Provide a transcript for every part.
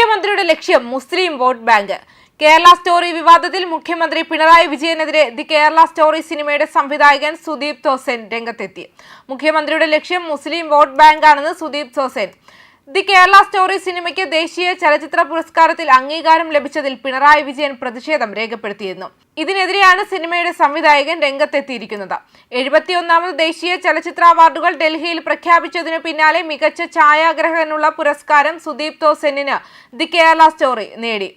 മുഖ്യമന്ത്രിയുടെ ലക്ഷ്യം മുസ്ലിം വോട്ട് ബാങ്ക്. കേരള സ്റ്റോറി വിവാദത്തിൽ മുഖ്യമന്ത്രി പിണറായി വിജയനെതിരെ ദി കേരള സ്റ്റോറി സിനിമയുടെ സംവിധായകൻ സുദീപ് തോസൻ രംഗത്തെത്തി. മുഖ്യമന്ത്രിയുടെ ലക്ഷ്യം മുസ്ലിം വോട്ട് ബാങ്കാണെന്ന് സുദീപ് തോസൻ. ദി കേരള സ്റ്റോറി സിനിമയ്ക്ക് ദേശീയ ചലച്ചിത്ര പുരസ്കാരത്തിൽ അംഗീകാരം ലഭിച്ചതിൽ പിണറായി വിജയൻ പ്രതിഷേധം രേഖപ്പെടുത്തിയിരുന്നു. ഇതിനെതിരെയാണ് സിനിമയുടെ സംവിധായകൻ രംഗത്തെത്തിയിരിക്കുന്നത്. എഴുപത്തിയൊന്നാമത് ദേശീയ ചലച്ചിത്ര അവാർഡുകൾ ഡൽഹിയിൽ പ്രഖ്യാപിച്ചതിനു പിന്നാലെ മികച്ച ഛായാഗ്രഹനുള്ള പുരസ്കാരം സുദീപ് തോസെന്നിന് ദി കേരള സ്റ്റോറി നേടി.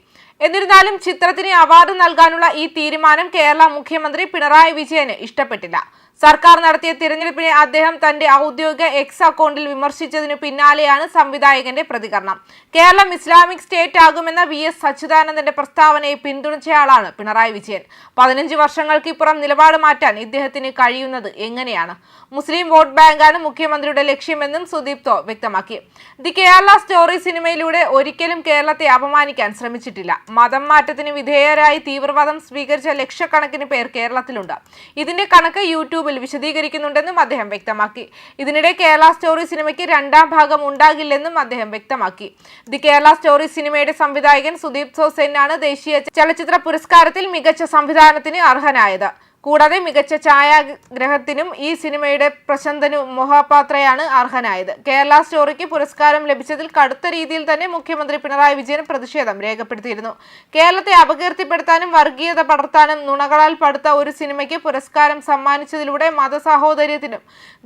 എന്നിരുന്നാലും ചിത്രത്തിന് അവാർഡ് നൽകാനുള്ള ഈ തീരുമാനം കേരള മുഖ്യമന്ത്രി പിണറായി വിജയന് ഇഷ്ടപ്പെട്ടില്ല. സർക്കാർ നടത്തിയ തിരഞ്ഞെടുപ്പിനെ അദ്ദേഹം തന്റെ ഔദ്യോഗിക എക്സ് അക്കൗണ്ടിൽ വിമർശിച്ചതിനു പിന്നാലെയാണ് സംവിധായകന്റെ പ്രതികരണം. കേരളം ഇസ്ലാമിക് സ്റ്റേറ്റ് ആകുമെന്ന വി എസ് അച്യുതാനന്ദന്റെ പ്രസ്താവനയെ പിന്തുണച്ചയാളാണ് പിണറായി വിജയൻ. പതിനഞ്ച് വർഷങ്ങൾക്കിപ്പുറം നിലപാട് മാറ്റാൻ ഇദ്ദേഹത്തിന് കഴിയുന്നത് എങ്ങനെയാണ്? മുസ്ലിം വോട്ട് ബാങ്കാണ് മുഖ്യമന്ത്രിയുടെ ലക്ഷ്യമെന്നും സുദീപ് തോ വ്യക്തമാക്കി. ദി കേരള സ്റ്റോറി സിനിമയിലൂടെ ഒരിക്കലും കേരളത്തെ അപമാനിക്കാൻ ശ്രമിച്ചിട്ടില്ല. മതം മാറ്റത്തിന് വിധേയരായി തീവ്രവാദം സ്വീകരിച്ച ലക്ഷക്കണക്കിന് പേർ കേരളത്തിലുണ്ട്. ഇതിന്റെ കണക്ക് യൂട്യൂബിൽ വിശദീകരിക്കുന്നുണ്ടെന്നും അദ്ദേഹം വ്യക്തമാക്കി. ഇതിനിടെ കേരള സ്റ്റോറി സിനിമയ്ക്ക് രണ്ടാം ഭാഗം ഉണ്ടാകില്ലെന്നും അദ്ദേഹം വ്യക്തമാക്കി. ദി കേരള സ്റ്റോറി സിനിമയുടെ സംവിധായകൻ സുദീപ് സോസെന്നാണ് ദേശീയ ചലച്ചിത്ര പുരസ്കാരത്തിൽ മികച്ച സംവിധാനത്തിന് അർഹനായത്. കൂടാതെ മികച്ച ഛായാഗ്രഹത്തിനും ഈ സിനിമയുടെ പ്രശന്തനു മൊഹാപാത്രയാണ് അർഹനായത്. കേരള സ്റ്റോറിക്ക് പുരസ്കാരം ലഭിച്ചതിൽ കടുത്ത രീതിയിൽ തന്നെ മുഖ്യമന്ത്രി പിണറായി വിജയൻ പ്രതിഷേധം രേഖപ്പെടുത്തിയിരുന്നു. കേരളത്തെ അപകീർത്തിപ്പെടുത്താനും വർഗീയത പടർത്താനും നുണകളാൽ പടുത്ത ഒരു സിനിമയ്ക്ക് പുരസ്കാരം സമ്മാനിച്ചതിലൂടെ മതസാഹോദര്യത്തിനും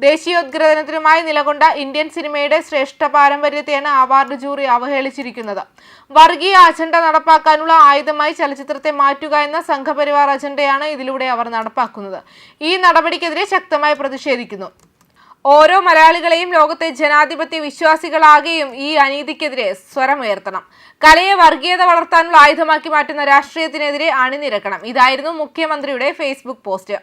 ദേശീയോദ്ഗ്രഥനത്തിനുമായി നിലകൊണ്ട ഇന്ത്യൻ സിനിമയുടെ ശ്രേഷ്ഠ പാരമ്പര്യത്തെയാണ് അവാർഡ് ജൂറി അവഹേളിച്ചിരിക്കുന്നത്. വർഗീയ അജണ്ട നടപ്പാക്കാനുള്ള ആയുധമായി ചലച്ചിത്രത്തെ മാറ്റുക എന്ന സംഘപരിവാർ അജണ്ടയാണ് ഇതിലൂടെ അവർ നടപ്പാക്കുന്നത്. ഈ നടപടിക്കെതിരെ ശക്തമായി പ്രതിഷേധിക്കുന്നു. ഓരോ മലയാളികളെയും ലോകത്തെ ജനാധിപത്യ വിശ്വാസികളാകെയും ഈ അനീതിക്കെതിരെ സ്വരമുയർത്തണം കലയെ വർഗീയത വളർത്താനുള്ള ആയുധമാക്കി മാറ്റുന്ന രാഷ്ട്രീയത്തിനെതിരെ അണിനിരക്കണം. ഇതായിരുന്നു മുഖ്യമന്ത്രിയുടെ ഫേസ്ബുക്ക് പോസ്റ്റ്.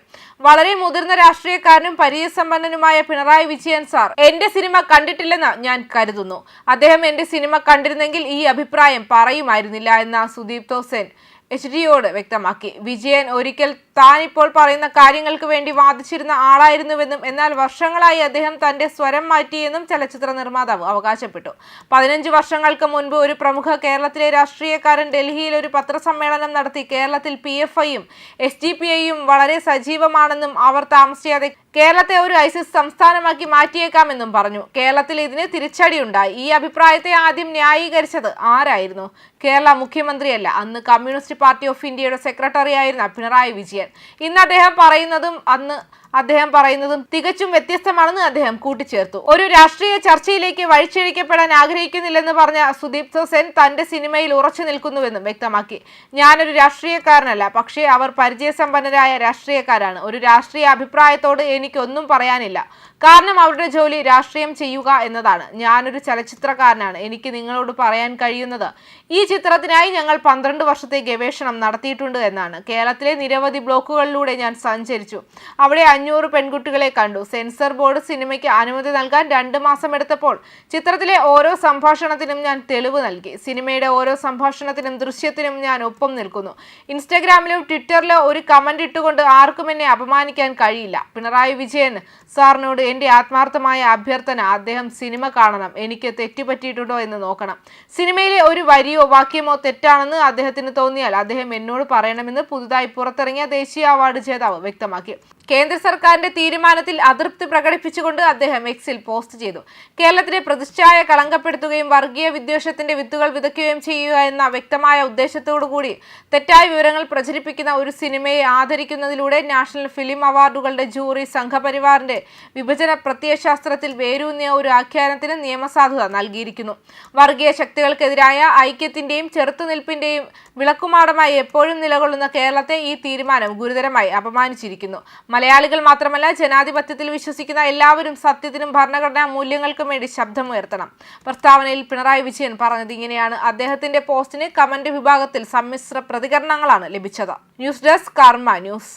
വളരെ മുതിർന്ന രാഷ്ട്രീയക്കാരനും പരിചയസമ്പന്നനുമായ പിണറായി വിജയൻ സാർ എന്റെ സിനിമ കണ്ടിട്ടില്ലെന്ന് ഞാൻ കരുതുന്നു. അദ്ദേഹം എന്റെ സിനിമ കണ്ടിരുന്നെങ്കിൽ ഈ അഭിപ്രായം പറയുമായിരുന്നില്ല എന്ന സുദീപ് തോസൻ എച്ച് ഡിയോട് വ്യക്തമാക്കി. വിജയൻ ഒരിക്കൽ താൻ ഇപ്പോൾ പറയുന്ന കാര്യങ്ങൾക്ക് വേണ്ടി വാദിച്ചിരുന്ന ആളായിരുന്നുവെന്നും എന്നാൽ വർഷങ്ങളായി അദ്ദേഹം തന്റെ സ്വരം മാറ്റിയെന്നും ചലച്ചിത്ര നിർമ്മാതാവ് അവകാശപ്പെട്ടു. പതിനഞ്ച് വർഷങ്ങൾക്ക് മുൻപ് ഒരു പ്രമുഖ കേരളത്തിലെ രാഷ്ട്രീയക്കാരൻ ഡൽഹിയിൽ ഒരു പത്രസമ്മേളനം നടത്തി കേരളത്തിൽ പി എഫ് ഐയും എസ് ഡി പി ഐയും വളരെ സജീവമാണെന്നും അവർ താമസിയാതെ കേരളത്തെ ഒരു ഐസിസ് സംസ്ഥാനമാക്കി മാറ്റിയേക്കാമെന്നും പറഞ്ഞു. കേരളത്തിൽ ഇതിന് തിരിച്ചടിയുണ്ടായി. ഈ അഭിപ്രായത്തെ ആദ്യം ന്യായീകരിച്ചത് ആരായിരുന്നു? കേരള മുഖ്യമന്ത്രിയല്ല. അന്ന് കമ്മ്യൂണിസ്റ്റ് പാർട്ടി ഓഫ് ഇന്ത്യയുടെ സെക്രട്ടറി ആയിരുന്ന പിണറായി വിജയൻ. ഇന്ന് അദ്ദേഹം പറയുന്നതും അന്ന് അദ്ദേഹം പറയുന്നതും തികച്ചും വ്യത്യസ്തമാണെന്ന് അദ്ദേഹം കൂട്ടിച്ചേർത്തു. ഒരു രാഷ്ട്രീയ ചർച്ചയിലേക്ക് വഴിച്ചഴിക്കപ്പെടാൻ ആഗ്രഹിക്കുന്നില്ലെന്ന് പറഞ്ഞ സുദീപ് സെൻ തന്റെ സിനിമയിൽ ഉറച്ചു നിൽക്കുന്നുവെന്നും വ്യക്തമാക്കി. ഞാനൊരു രാഷ്ട്രീയക്കാരനല്ല പക്ഷേ അവർ പരിചയസമ്പന്നരായ രാഷ്ട്രീയക്കാരാണ്. ഒരു രാഷ്ട്രീയ അഭിപ്രായത്തോട് എനിക്കൊന്നും പറയാനില്ല. കാരണം അവരുടെ ജോലി രാഷ്ട്രീയം ചെയ്യുക എന്നതാണ്. ഞാനൊരു ചലച്ചിത്രകാരനാണ്. എനിക്ക് നിങ്ങളോട് പറയാൻ കഴിയുന്നത്. ഈ ചിത്രത്തിനായി ഞങ്ങൾ പന്ത്രണ്ട് വർഷത്തെ ഗവേഷണം നടത്തിയിട്ടുണ്ട് എന്നാണ്. കേരളത്തിലെ നിരവധി ബ്ലോക്കുകളിലൂടെ ഞാൻ സഞ്ചരിച്ചു. അവിടെ അഞ്ഞൂറ് പെൺകുട്ടികളെ കണ്ടു. സെൻസർ ബോർഡ് സിനിമയ്ക്ക് അനുമതി നൽകാൻ രണ്ട് മാസം എടുത്തപ്പോൾ ചിത്രത്തിലെ ഓരോ സംഭാഷണത്തിനും ഞാൻ തെളിവ് നൽകി. സിനിമയുടെ ഓരോ സംഭാഷണത്തിനും ദൃശ്യത്തിനും ഞാൻ ഒപ്പം നിൽക്കുന്നു. ഇൻസ്റ്റഗ്രാമിലോ ട്വിറ്ററിലോ ഒരു കമന്റ് ഇട്ടുകൊണ്ട് ആർക്കും എന്നെ അപമാനിക്കാൻ കഴിയില്ല. പിണറായി വിജയൻ സാറിനോട് എന്റെ ആത്മാർത്ഥമായ അഭ്യർത്ഥന അദ്ദേഹം സിനിമ കാണണം എനിക്ക് തെറ്റുപറ്റിയിട്ടുണ്ടോ എന്ന് നോക്കണം. സിനിമയിലെ ഒരു വരിയോ വാക്യമോ തെറ്റാണെന്ന് അദ്ദേഹത്തിന് തോന്നിയാൽ അദ്ദേഹം എന്നോട് പറയണമെന്ന് പുതുതായി പുറത്തിറങ്ങിയ ദേശീയ അവാർഡ് ജേതാവ് വ്യക്തമാക്കി. കേന്ദ്ര സർക്കാരിന്റെ തീരുമാനത്തിൽ അതൃപ്തി പ്രകടിപ്പിച്ചുകൊണ്ട് അദ്ദേഹം എക്സിൽ പോസ്റ്റ് ചെയ്തു. കേരളത്തിലെ പ്രതിഷ്ഠായ കളങ്കപ്പെടുത്തുകയും വർഗീയ വിദ്വേഷത്തിന്റെ വിത്തുകൾ വിതയ്ക്കുകയും ചെയ്യുക എന്ന വ്യക്തമായ ഉദ്ദേശത്തോടു കൂടി തെറ്റായ വിവരങ്ങൾ പ്രചരിപ്പിക്കുന്ന ഒരു സിനിമയെ ആദരിക്കുന്നതിലൂടെ നാഷണൽ ഫിലിം അവാർഡുകളുടെ ജൂറി സംഘപരിവാറിന്റെ വിഭജന പ്രത്യയശാസ്ത്രത്തിൽ വേരൂന്നിയ ഒരു ആഖ്യാനത്തിന് നിയമസാധുത നൽകിയിരിക്കുന്നു. വർഗീയ ശക്തികൾക്കെതിരായ ഐക്യത്തിന്റെയും ചെറുത്തുനിൽപ്പിന്റെയും വിളക്കുമാടമായി എപ്പോഴും നിലകൊള്ളുന്ന കേരളത്തെ ഈ തീരുമാനം ഗുരുതരമായി അപമാനിച്ചിരിക്കുന്നു. മലയാളികൾ മാത്രമല്ല ജനാധിപത്യത്തിൽ വിശ്വസിക്കുന്ന എല്ലാവരും സത്യത്തിനും ഭരണഘടനാ മൂല്യങ്ങൾക്കും വേണ്ടി ശബ്ദമുയർത്തണം പ്രസ്താവനയിൽ പിണറായി വിജയൻ പറഞ്ഞത് ഇങ്ങനെയാണ്. അദ്ദേഹത്തിന്റെ പോസ്റ്റിന് കമന്റ് വിഭാഗത്തിൽ സമ്മിശ്ര പ്രതികരണങ്ങളാണ് ലഭിച്ചത്. News desk Karma news.